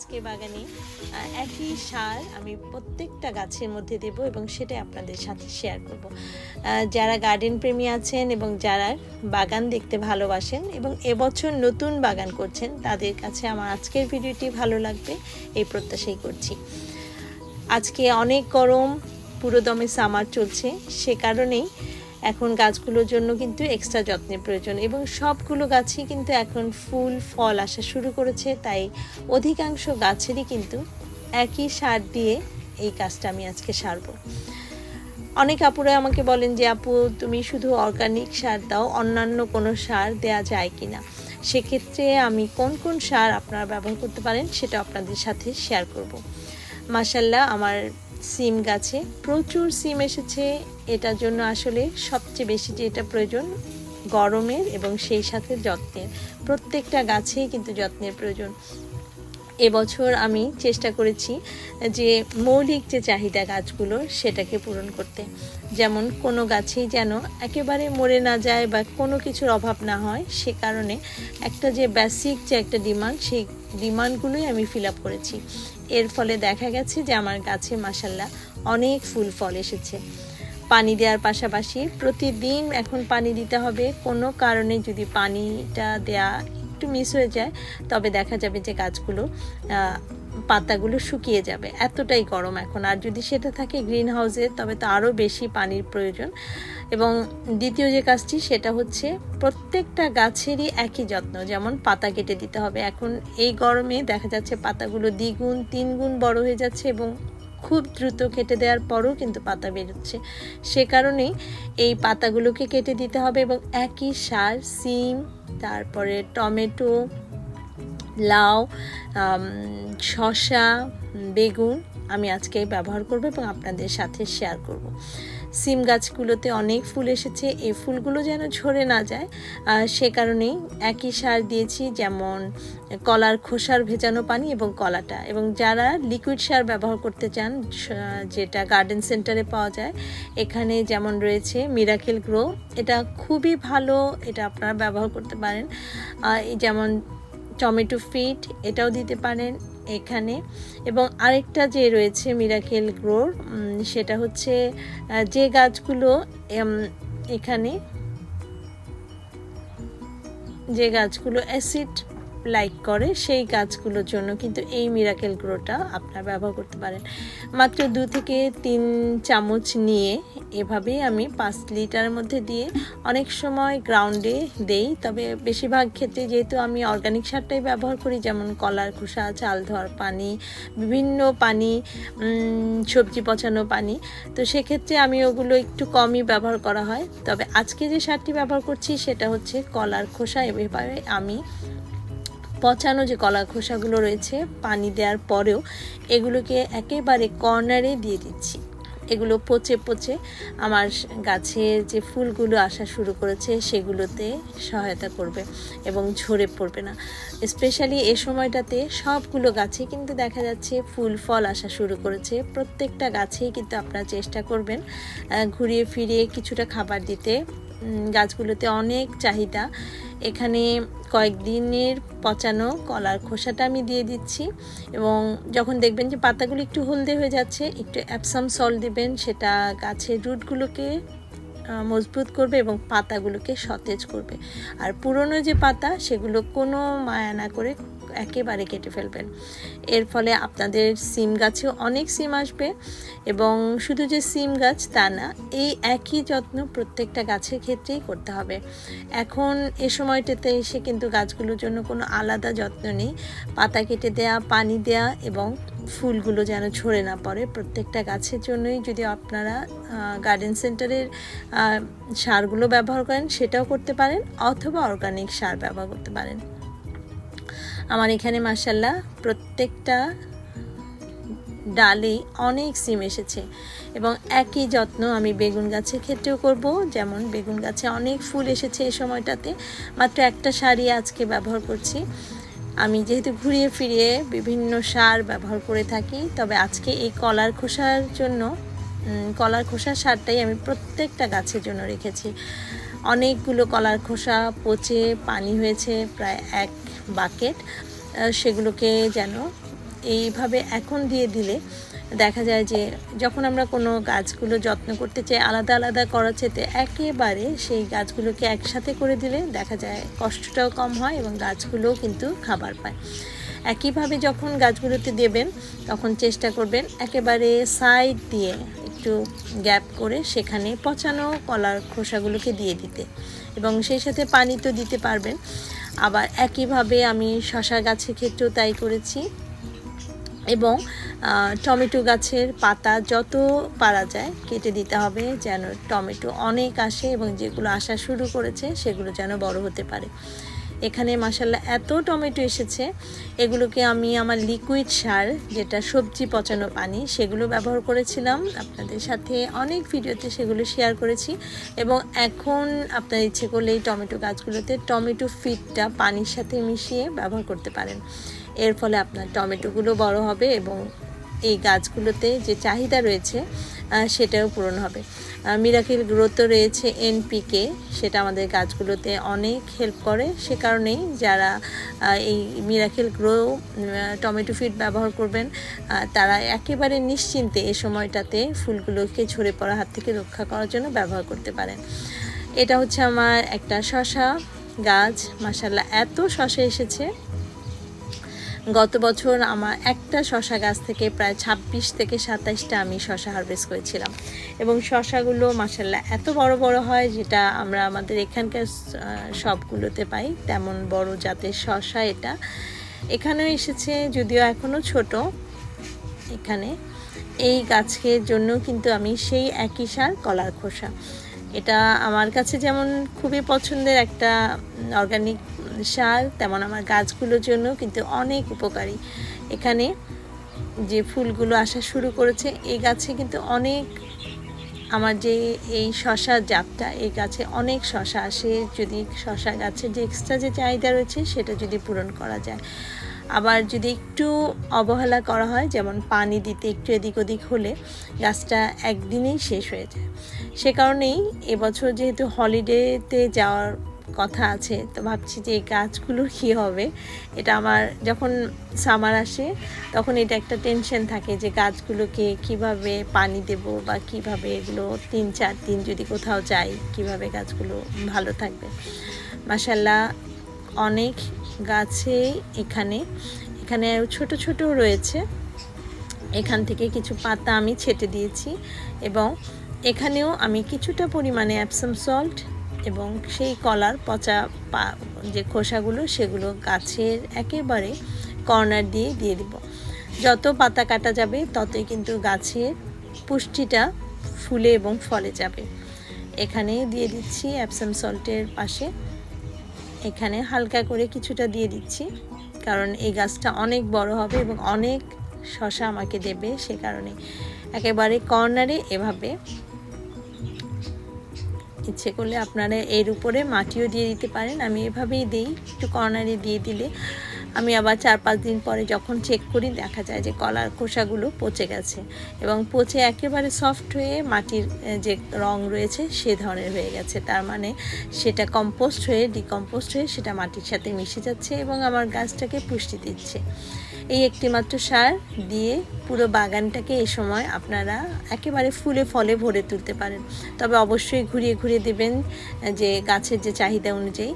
আজকে বাগানে একই সার আমি প্রত্যেকটা গাছের মধ্যে দেব এবং সেটাই আপনাদের সাথে শেয়ার করব। যারা গার্ডেন প্রেমী আছেন এবং যারা বাগান দেখতে ভালোবাসেন এবং এবছর নতুন বাগান করছেন, তাদের কাছে আমার আজকের ভিডিওটি ভালো লাগবে, এই প্রত্যাশাই করছি। আজকে অনেক গরম, পুরোদমে সামার চলছে, সে কারণেই এখন গাছগুলোর জন্য কিন্তু এক্সট্রা যত্নের প্রয়োজন এবং সবগুলো গাছই কিন্তু এখন ফুল, ফল আসা শুরু করেছে, তাই অধিকাংশ গাছেরই কিন্তু একই সার দিয়ে এই কাজটা আমি আজকে সারব। অনেক আপুরা আমাকে বলেন যে, আপু, তুমি শুধু অর্গানিক সার দাও, অন্যান্য কোনো সার দেয়া যায় কি না সেক্ষেত্রে আমি কোন কোন সার আপনারা ব্যবহার করতে পারেন সেটা আপনাদের সাথে শেয়ার করব। মাসাল্লাহ আমার সিম গাছে। প্রচুর সিম এসেছে। এটার জন্য আসলে সবচেয়ে বেশি যেটা প্রয়োজন, গরমের এবং সেই সাথে যত্নের। প্রত্যেকটা গাছেই কিন্তু যত্নের প্রয়োজন। এবছর আমি চেষ্টা করেছি যে মৌলিক যে চাহিদা গাছগুলো সেটাকে পূরণ করতে। যেমন কোনো গাছেই যেন একেবারে মরে না যায় বা কোনো কিছুর অভাব না হয়, সে কারণে একটা যে বেসিক যে একটা ডিমান্ড সেই ডিমান্ডগুলোই আমি ফিল আপ করেছি। এর ফলে দেখা গেছে যে আমার গাছে মাসাল্লাহ অনেক ফুল ফল এসেছে। পানি দেওয়ার পাশাপাশি প্রতিদিন এখন পানি দিতে হবে, কোনো কারণে যদি পানিটা দেয়া একটু মিস হয়ে যায়, তবে দেখা যাবে যে গাছগুলো পাতাগুলো শুকিয়ে যাবে। এতটাই গরম এখন। আর যদি সেটা থাকে গ্রিন হাউসে তবে তো আরও বেশি পানির প্রয়োজন। এবং দ্বিতীয় যে কাজটি, সেটা হচ্ছে প্রত্যেকটা গাছেরই একই যত্ন। যেমন পাতা কেটে দিতে হবে। এখন এই গরমে দেখা যাচ্ছে পাতাগুলো দ্বিগুণ, তিনগুণ বড় হয়ে যাচ্ছে এবং খুব দ্রুত কেটে দেওয়ার পরও কিন্তু পাতা বেরোচ্ছে। সে কারণেই এই পাতাগুলোকে কেটে দিতে হবে এবং একই সার, সিম তারপরে টমেটো লাউ শশা বেগুন আমি আজকে ব্যবহার করব এবং আপনাদের সাথে শেয়ার করব। সিম গাছগুলোতে অনেক ফুল এসেছে। এই ফুলগুলো যেন ঝরে না যায়। সে কারণেই একই সার দিয়েছি, যেমন কলার খোসার ভেজানো পানি এবং কলাটা। এবং যারা লিকুইড সার ব্যবহার করতে চান যেটা গার্ডেন সেন্টারে পাওয়া যায়, এখানে যেমন রয়েছে মিরাকেল গ্রো এটা খুবই ভালো, এটা আপনারা ব্যবহার করতে পারেন। যেমন টমেটো ফিট এটাও দিতে পারেন। এখানে। এবং আরেকটা যে রয়েছে মিরাকেল গ্রোর সেটা হচ্ছে যে গাছগুলো এখানে, যে গাছগুলো অ্যাসিড লাইক করে সেই গাছগুলোর জন্য কিন্তু এই মিরাকেল গ্রোটা আপনারা ব্যবহার করতে পারেন। মাত্র দু থেকে তিন চামচ নিয়ে এভাবেই আমি পাঁচ লিটারের মধ্যে দিয়ে অনেক সময় গ্রাউন্ডে দেই। তবে বেশিরভাগ ক্ষেত্রে যেহেতু আমি অর্গানিক সারটাই ব্যবহার করি, যেমন কলার খোসা, চাল ধোয়ার পানি, বিভিন্ন পানি সবজি পচানো পানি, তো সেক্ষেত্রে আমি ওগুলো একটু কমই ব্যবহার করা হয়। তবে আজকে যে সারটি ব্যবহার করছি সেটা হচ্ছে কলার খোসা। এভাবে আমি পচানো যে কলা খোসাগুলো রয়েছে, পানি দেওয়ার পরেও এগুলোকে একেবারে কর্নারে দিয়ে দিচ্ছি। এগুলো পচে পচে আমার গাছের যে ফুলগুলো আসা শুরু করেছে, সেগুলোতে সহায়তা করবে এবং ঝরে পড়বে না। স্পেশালি এ সময়টাতে সবগুলো গাছে কিন্তু দেখা যাচ্ছে ফুল, ফল আসা শুরু করেছে। প্রত্যেকটা গাছেই কিন্তু আপনারা চেষ্টা করবেন ঘুরিয়ে ফিরিয়ে কিছুটা খাবার দিতে। গাছগুলোতে অনেক চাহিদা এখানে কয়েকদিনের পচানো কলার খোসাটা আমি দিয়ে দিচ্ছি এবং যখন দেখবেন যে পাতাগুলো একটু হলদে হয়ে যাচ্ছে, একটু অ্যাপসাম সল্ট দেবেন, সেটা গাছের রুটগুলোকে মজবুত করবে এবং পাতাগুলোকে সতেজ করবে। আর পুরনো যে পাতা, সেগুলো কোনো মায়া না করে একেবারে কেটে ফেলবেন। এর ফলে আপনাদের সিম গাছেও অনেক সিম আসবে এবং শুধু যে সিম গাছ তা না, এই একই যত্ন প্রত্যেকটা গাছের ক্ষেত্রেই করতে হবে। এখন এ সময়টাতে এসে কিন্তু গাছগুলোর জন্য কোনো আলাদা যত্ন নেই। পাতা কেটে দেয়া, পানি দেয়া এবং ফুলগুলো যেন ঝরে না পড়ে প্রত্যেকটা গাছের জন্যই যদি আপনারা গার্ডেন সেন্টারের সারগুলো ব্যবহার করেন সেটাও করতে পারেন অথবা অর্গানিক সার ব্যবহার করতে পারেন। আমার এখানে মাসাল্লাহ প্রত্যেকটা ডালে অনেক সিম এসেছে এবং একই যত্ন আমি বেগুন গাছের ক্ষেত্রেও করব। যেমন বেগুন গাছে অনেক ফুল এসেছে এই সময়টাতে। মাত্র একটা শাড়ি আজকে ব্যবহার করছি। আমি যেহেতু ঘুরিয়ে ফিরিয়ে বিভিন্ন সার ব্যবহার করে থাকি, তবে আজকে এই কলার খোসার জন্য কলার খোসার সারটাই আমি প্রত্যেকটা গাছের জন্য রেখেছি। অনেকগুলো কলার খোসা পচে পানি হয়েছে, প্রায় এক বাকেট সেগুলোকে যেন এইভাবে এখন দিয়ে দিলে দেখা যায় যে যখন আমরা কোনো গাছগুলো যত্ন করতে চাই, আলাদা আলাদা করার চেতে একেবারে সেই গাছগুলোকে একসাথে করে দিলে দেখা যায় কষ্টটাও কম হয় এবং গাছগুলোও কিন্তু খাবার পায়। একইভাবে যখন গাছগুলোতে দেবেন, তখন চেষ্টা করবেন একেবারে সাইড দিয়ে একটু গ্যাপ করে সেখানে পচানো কলার খোসাগুলোকে দিয়ে দিতে এবং সেই সাথে পানি তো দিতে পারবেন। আবার একইভাবে আমি শশা গাছের ক্ষেত্রেও তাই করেছি। এবং টমেটো গাছের পাতা যত পারা যায় কেটে দিতে হবে যেন টমেটো অনেক আসে এবং যেগুলো আসা শুরু করেছে সেগুলো যেন বড় হতে পারে। এখানে মাসাল্লাহ এত টমেটো এসেছে। এগুলোকে আমি আমার লিকুইড সার, যেটা সবজি পচানো পানি, সেগুলো ব্যবহার করেছিলাম। আপনাদের সাথে অনেক ভিডিওতে সেগুলো শেয়ার করেছি। এবং এখন আপনার ইচ্ছে করলে এই টমেটো গাছগুলোতে টমেটো ফিডটা পানির সাথে মিশিয়ে ব্যবহার করতে পারেন। এর ফলে আপনার টমেটোগুলো বড় হবে এবং এই গাছগুলোতে যে চাহিদা রয়েছে সেটাও পূরণ হবে। মিরাকিল গ্রোথও রয়েছে এনপিকে। সেটা আমাদের গাছগুলোতে অনেক হেল্প করে। সে কারণেই যারা এই মিরাকেল গ্রো টমেটো ফিড ব্যবহার করবেন তারা একেবারে নিশ্চিন্তে এ সময়টাতে ফুলগুলোকে ঝরে পড়ার হাত থেকে রক্ষা করার জন্য ব্যবহার করতে পারেন। এটা হচ্ছে আমার একটা শশা গাছ। মাসাল্লাহ এত শশা এসেছে। গত বছর আমার একটা শশা গাছ থেকে প্রায় ছাব্বিশ থেকে সাতাইশটা আমি শশা হারভেস্ট করেছিলাম। এবং শশাগুলো মাসাল্লাহ এত বড় বড় হয় যেটা আমরা আমাদের এখানকার সবগুলোতে পাই। তেমন বড় জাতের শশা এটা। এখানেও এসেছে, যদিও এখনও ছোট এখানে। এই গাছের জন্য কিন্তু আমি সেই একই সার কলার খোসা। এটা আমার কাছে যেমন খুবই পছন্দের একটা অর্গানিক সার তেমন আমার গাছগুলোর জন্য কিন্তু অনেক উপকারী। এখানে যে ফুলগুলো আসা শুরু করেছে, এই গাছে কিন্তু অনেক আমার যে এই শশা জাতটা, এই গাছে অনেক শশা আসে। যদি শশা গাছের যে এক্সট্রা যে চাহিদা রয়েছে, সেটা যদি পূরণ করা যায়। আবার যদি একটু অবহেলা করা হয়, যেমন পানি দিতে একটু এদিক ওদিক হলে গাছটা একদিনেই শেষ হয়ে যায়। সে কারণেই এবছর যেহেতু হলিডেতে যাওয়ার কথা আছে, তো ভাবছি যে এই গাছগুলোর কী হবে? এটা আমার যখন সামার আসে, তখন এটা একটা টেনশন থাকে যে গাছগুলোকে কীভাবে পানি দেব বা কীভাবে এগুলো তিন, চার দিন যদি কোথাও যাই, কীভাবে গাছগুলো ভালো থাকবে। মাসাল্লাহ অনেক গাছে এখানে এখানে ছোট ছোট রয়েছে। এখান থেকে কিছু পাতা আমি ছেটে দিয়েছি এবং এখানেও আমি কিছুটা পরিমাণে অ্যাপসাম সল্ট এবং সেই কলার পচা পা, যে খোসাগুলো, সেগুলো গাছের একেবারে কর্নার দিয়ে দিয়ে দিব। যত পাতা কাটা যাবে, ততই কিন্তু গাছের পুষ্টিটা ফুলে এবং ফলে যাবে। এখানে দিয়ে দিচ্ছি অ্যাপসাম সল্টের পাশে। এখানে হালকা করে কিছুটা দিয়ে দিচ্ছি, কারণ এই গাছটা অনেক বড় হবে এবং অনেক শশা আমাকে দেবে, সে কারণে। একেবারে কর্নারে এভাবে ইচ্ছে করলে আপনারা এর উপরে মাটিও দিয়ে দিতে পারেন। আমি এভাবেই দিই, একটু কর্নারে দিয়ে দিলে। আমি আবার চার পাঁচ দিন পরে যখন চেক করি, দেখা যায় যে কলার খোসাগুলো পচে গেছে এবং পচে একেবারে সফট হয়ে মাটির যে রং রয়েছে সে ধরনের হয়ে গেছে। তার মানে সেটা কম্পোস্ট হয়ে ডিকম্পোস্ট হয়ে সেটা মাটির সাথে মিশে যাচ্ছে এবং আমার গাছটাকে পুষ্টি দিচ্ছে। এই একটি মাত্র সার দিয়ে পুরো বাগানটাকে এই সময় আপনারা একেবারে ফুলে ফলে ভরে তুলতে পারেন। তবে অবশ্যই ঘুরিয়ে ঘুরিয়ে দেবেন যে গাছের যে চাহিদা অনুযায়ী।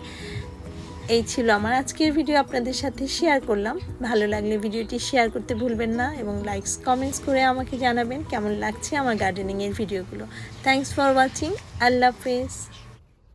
এই ছিল আমার আজকের ভিডিও, আপনাদের সাথে শেয়ার করলাম। ভালো লাগলে ভিডিওটি শেয়ার করতে ভুলবেন না এবং লাইকস কমেন্টস করে আমাকে জানাবেন কেমন লাগছে আমার গার্ডেনিংয়ের ভিডিওগুলো। থ্যাংকস ফর ওয়াচিং আল্লাহ হাফেজ।